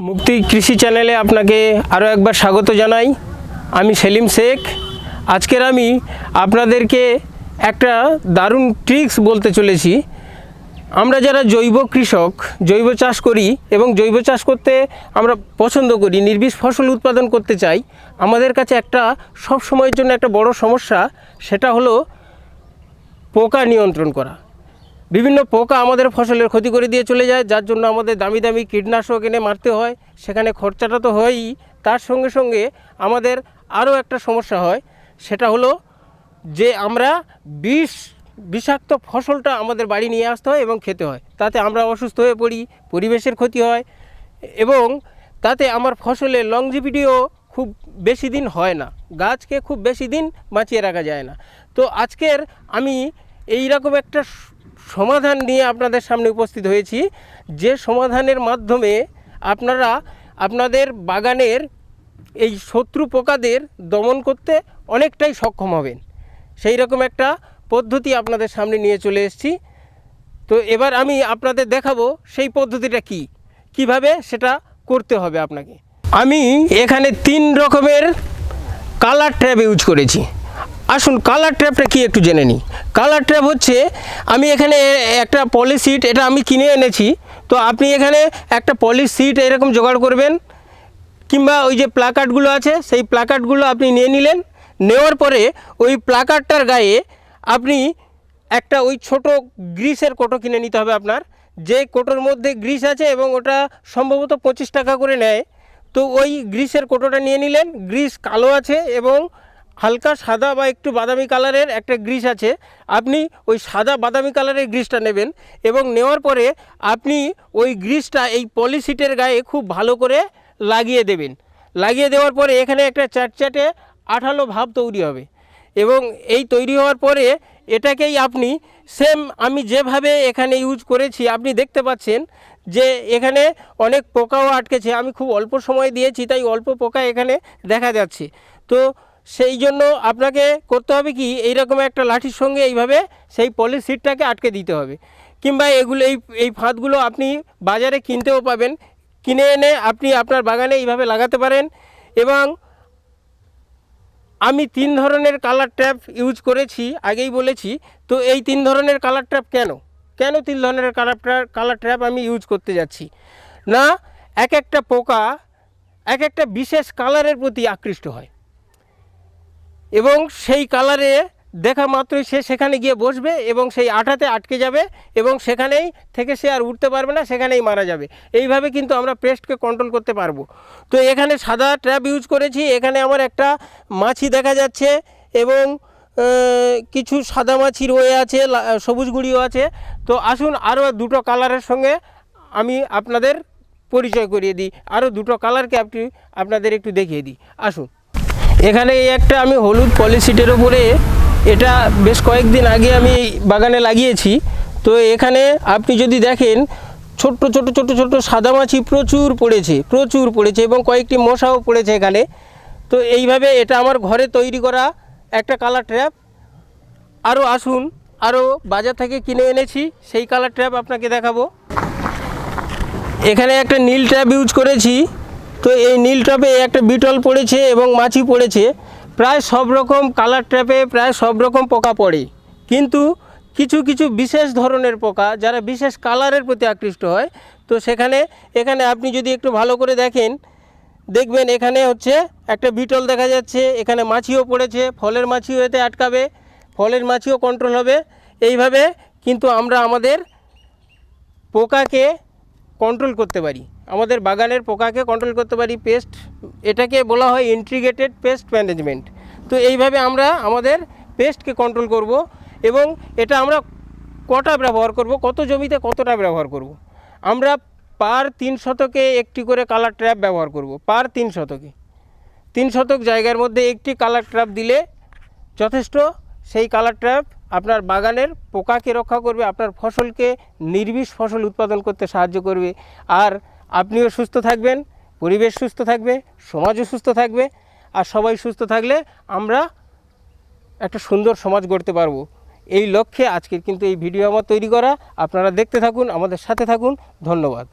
মুক্তি কৃষি চ্যানেলে আপনাকে আরও একবার স্বাগত জানাই। আমি সেলিম শেখ। আজকের আমি আপনাদেরকে একটা দারুণ ট্রিক্স বলতে চলেছি। আমরা যারা জৈব কৃষক, জৈব চাষ করি এবং জৈব চাষ করতে আমরা পছন্দ করি, নির্বিষ ফসল উৎপাদন করতে চাই, আমাদের কাছে একটা সব সময়ের জন্য একটা বড় সমস্যা, সেটা হলো পোকা নিয়ন্ত্রণ করা। বিভিন্ন পোকা আমাদের ফসলের ক্ষতি করে দিয়ে চলে যায়, যার জন্য আমাদের দামি দামি কীটনাশক এনে মারতে হয়। সেখানে খরচাটা তো হয়ই। তার সঙ্গে সঙ্গে আমাদের আরও একটা সমস্যা হয়, সেটা হলো যে আমরা বিষ, বিষাক্ত ফসলটা আমাদের বাড়ি নিয়ে আসতে হয় এবং খেতে হয়। তাতে আমরা অসুস্থ হয়ে পড়ি, পরিবেশের ক্ষতি হয় এবং তাতে আমার ফসলের লংজিভিটিও খুব বেশি দিন হয় না। গাছকে খুব বেশি দিন বাঁচিয়ে রাখা যায় না। তো আজকের আমি এই রকম একটা সমাধান নিয়ে আপনাদের সামনে উপস্থিত হয়েছি। যে সমাধানের মাধ্যমে আপনারা আপনাদের বাগানের এই শত্রু পোকাদের দমন করতে অনেকটাই সক্ষম হবেন। সেই রকম একটা পদ্ধতি আপনাদের সামনে নিয়ে চলে এসেছি। তো এবার আমি আপনাদের দেখাবো সেই পদ্ধতিটা কি, কীভাবে সেটা করতে হবে আপনাকে। আমি এখানে তিন রকমের কালার ট্র্যাপ ইউজ করেছি। আসুন কালার ট্র্যাপটা কি একটু জেনে নিই। কালার ট্র্যাপ হচ্ছে, আমি এখানে একটা পলি সিট এটা আমি কিনে এনেছি, তো আপনি এখানে একটা পলি সিট এরকম জোগাড় করবেন, কিংবা ওই যে প্লাকার্ডগুলো আছে, সেই প্লাকার্ডগুলো আপনি নিয়ে নিলেন, নেওয়ার পরে ওই প্লাকার্ডটার গায়ে আপনি একটা ওই ছোট গ্রিসের কোটো কিনে নিতে হবে আপনার, যে কোটোর মধ্যে গ্রিস আছে এবং ওটা সম্ভবত পঁচিশ টাকা করে নেয়, তো ওই গ্রিসের কোটোটা নিয়ে নিলেন, গ্রিস কালো আছে এবং হালকা সাদা বা একটু বাদামি কালারের একটা গ্রিস আছে। আপনি ওই সাদা বাদামি কালারের গ্রিসটা নেবেন এবং নেওয়ার পরে আপনি ওই গ্রিসটা এই পলিসিটের গায়ে খুব ভালো করে লাগিয়ে দেবেন। লাগিয়ে দেওয়ার পরে এখানে একটা চ্যাটচ্যাটে আঠালো ভাব তৈরি হবে এবং এই তৈরি হওয়ার পরে এটাকেই আপনি সেম আমি যেভাবে এখানে ইউজ করেছি, আপনি দেখতে পাচ্ছেন যে এখানে অনেক পোকাও আটকেছে। আমি খুব অল্প সময় দিয়েছি, তাই অল্প পোকা এখানে দেখা যাচ্ছে। তো সেই জন্য আপনাকে করতে হবে কি, এইরকম একটা লাঠির সঙ্গে এইভাবে সেই পলিসিটটাকে আটকে দিতে হবে। কিংবা এগুলো, এই এই ফাঁদগুলো আপনি বাজারে কিনতেও পাবেন। কিনে এনে আপনি আপনার বাগানে এইভাবে লাগাতে পারেন এবং আমি তিন ধরনের কালার ট্র্যাপ ইউজ করেছি, আগেই বলেছি। তো এই তিন ধরনের কালার ট্র্যাপ কেন? কেন তিন ধরনের কালার কালার ট্র্যাপ আমি ইউজ করতে যাচ্ছি? না, এক একটা পোকা এক একটা বিশেষ কালারের প্রতি আকৃষ্ট হয়। এবং সেই কালারে দেখা মাত্রই সে সেখানে গিয়ে বসবে এবং সেই আঠাতে আটকে যাবে এবং সেখানেই থেকে সে আর উঠতে পারবে না, সেখানেই মারা যাবে। এইভাবে কিন্তু আমরা পেস্টকে কন্ট্রোল করতে পারব। তো এখানে সাদা ট্র্যাপ ইউজ করেছি, এখানে আমার একটা মাছি দেখা যাচ্ছে এবং কিছু সাদা মাছি রয়ে আছে সবুজ গুঁড়িও আছে। তো আসুন আরও দুটো কালারের সঙ্গে আমি আপনাদের পরিচয় করিয়ে দিই। আরও দুটো কালারকে আপনি, আপনাদের একটু দেখিয়ে দিই। আসুন। এখানে এই একটা আমি হলুদ পলিসিটের ওপরে এটা বেশ কয়েকদিন আগে আমি বাগানে লাগিয়েছি। তো এখানে আপনি যদি দেখেন, ছোট্ট ছোট ছোট ছোট সাদামাছি প্রচুর পড়েছে প্রচুর পড়েছে এবং কয়েকটি মশাও পড়েছে এখানে। তো এইভাবে এটা আমার ঘরে তৈরি করা একটা কালার ট্র্যাপ। আরও আসুন আরও বাজার থেকে কিনে এনেছি, সেই কালার ট্র্যাপ আপনাকে দেখাবো। এখানে একটা নীল ট্র্যাপ ইউজ করেছি। তো এই নীল ট্যাপে একটা বিটল পড়েছে এবং মাছি পড়েছে। প্রায় সব রকম কালার ট্র্যাপে প্রায় সব রকম পোকা পড়ে। কিন্তু কিছু কিছু বিশেষ ধরনের পোকা যারা বিশেষ কালারের প্রতি আকৃষ্ট হয়, তো সেখানে, এখানে আপনি যদি একটু ভালো করে দেখেন, দেখবেন এখানে হচ্ছে একটা বিটল দেখা যাচ্ছে, এখানে মাছিও পড়েছে, ফলের মাছিও এতে আটকাবে, ফলের মাছিও কন্ট্রোল হবে। এইভাবে কিন্তু আমরা আমাদের পোকাকে কন্ট্রোল করতে পারি। আমাদের বাগানের পোকাকে কন্ট্রোল করতে পারি পেস্ট এটাকে বলা হয় ইন্টিগ্রেটেড পেস্ট ম্যানেজমেন্ট তো এইভাবে আমরা আমাদের পেস্টকে কন্ট্রোল করব এবং এটা আমরা কটা ব্যবহার করব, কত জমিতে কতটা ব্যবহার করব। আমরা পার তিন শতকে একটি করে কালার ট্র্যাপ ব্যবহার করব, পার তিন শতকে। তিন শতক জায়গার মধ্যে একটি কালার ট্র্যাপ দিলে যথেষ্ট, সেই কালার ট্র্যাপ আপনার বাগানের পোকাকে রক্ষা করবে, আপনার ফসলকে নির্বিষ ফসল উৎপাদন করতে সাহায্য করবে। আর আপনিও সুস্থ থাকবেন, পরিবেশ সুস্থ থাকবে, সমাজও সুস্থ থাকবে, আর সবাই সুস্থ থাকলে আমরা একটা সুন্দর সমাজ গড়তে পারব। এই লক্ষ্যে আজকের কিন্তু এই ভিডিও আমার তৈরি করা। আপনারা দেখতে থাকুন, আমাদের সাথে থাকুন। ধন্যবাদ।